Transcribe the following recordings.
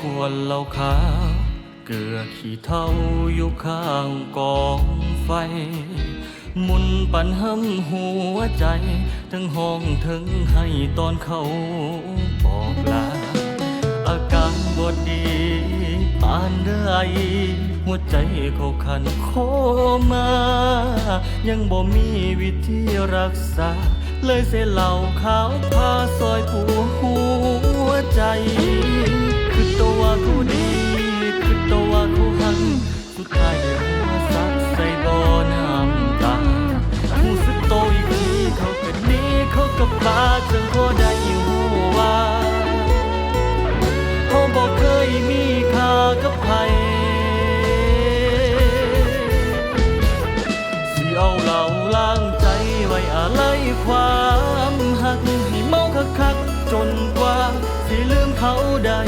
ควนเหล้าขาวเกลือขี้เท่าอยู่ข้างกองไฟ มุนปันห้ำหัวใจ ทั้งห้องทั้งให้ตอนเขาบอกลา อาการบดดีปานเรื่อยหัวใจเขาขันโคมา ยังบ่มีวิธีรักษา เลยเสียเหล่าขาวพา เขาก็พาจนพอได้หัวาเขาบอกเคยมีค่ากับใครสิเอาเหล่าล้างใจไว้อะไรความหักให้เมาคักคักๆจนกว่า สิลืมเขาได้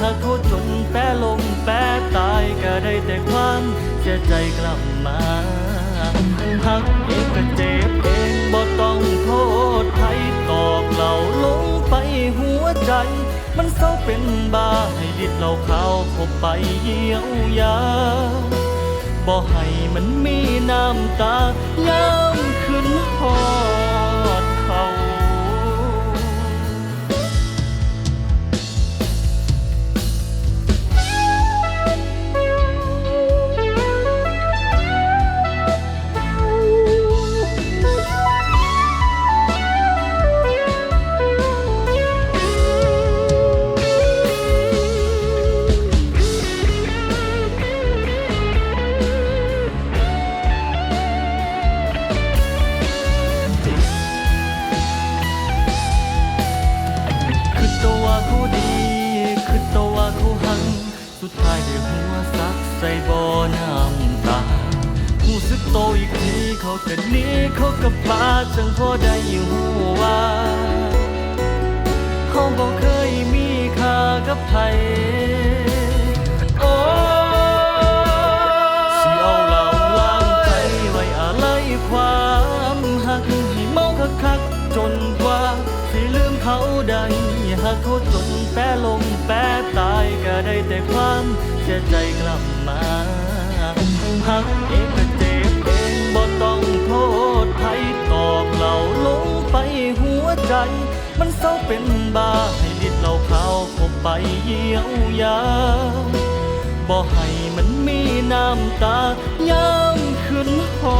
หากเขาจนแปรลงแปรตายก็ได้แต่ความเสียใจกลับมาหัก หัวใจ มันเศร้าเป็นบ้าให้ดิดเหล่าขาวเข้าไปเยียวยาบ่ให้มันมีน้ำตายามขึ้นหอ สุดท้ายได้หัวซักใส่บ่อน้ำตาหูสึกโตอีกทีเขาก็หนี้เขาก็พาจังพอได้อยู่ว่าเขาบอกเคยมีค่ากับใครโอ้สิเอาเหล่าล้างใจไว้อะไรความหักให้เมาคักคักๆจนว่าสิลืมเขาได้หากเขาจนแป ได้แต่ความเสียใจกลับมาหักเองก็เจ็บเองบ่ต้องโทษใครตอกเหล่าลงไปหัวใจ มันเศร้าเป็นบ้าให้ดิดเหล่าขาเข้าไปเยียวยาบ่ให้มันมีน้ำตายามขึ้นหอ